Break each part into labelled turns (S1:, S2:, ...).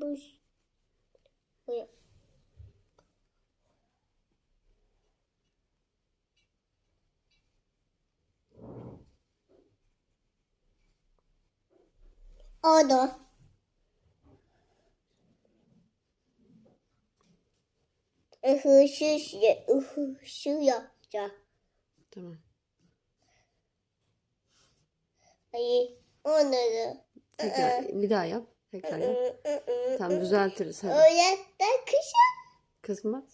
S1: Bu. Bu. Orada. Ihışış, ıhışı yapacağım.
S2: Tamam.
S1: Ay, onları.
S2: Tekrar bir daha yap. Tekrar yap. Tamam düzeltiriz hadi.
S1: Öğretmen kışa.
S2: Kızmaz.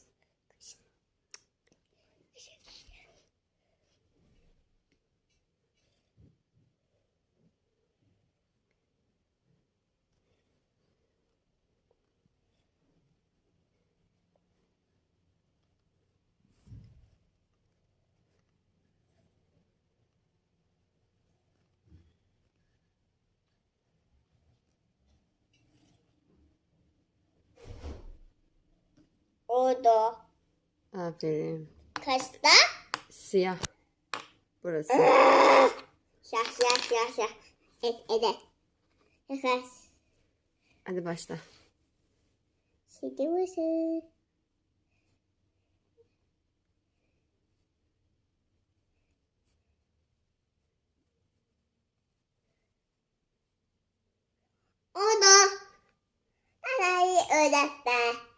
S1: Orada.
S2: Aferin.
S1: Kaçta?
S2: Siyah. Burası.
S1: Şah şah şah şah. Et ede. Yakas.
S2: Hadi başla.
S1: Şimdi mısın? Orada. Anayı öğretmen.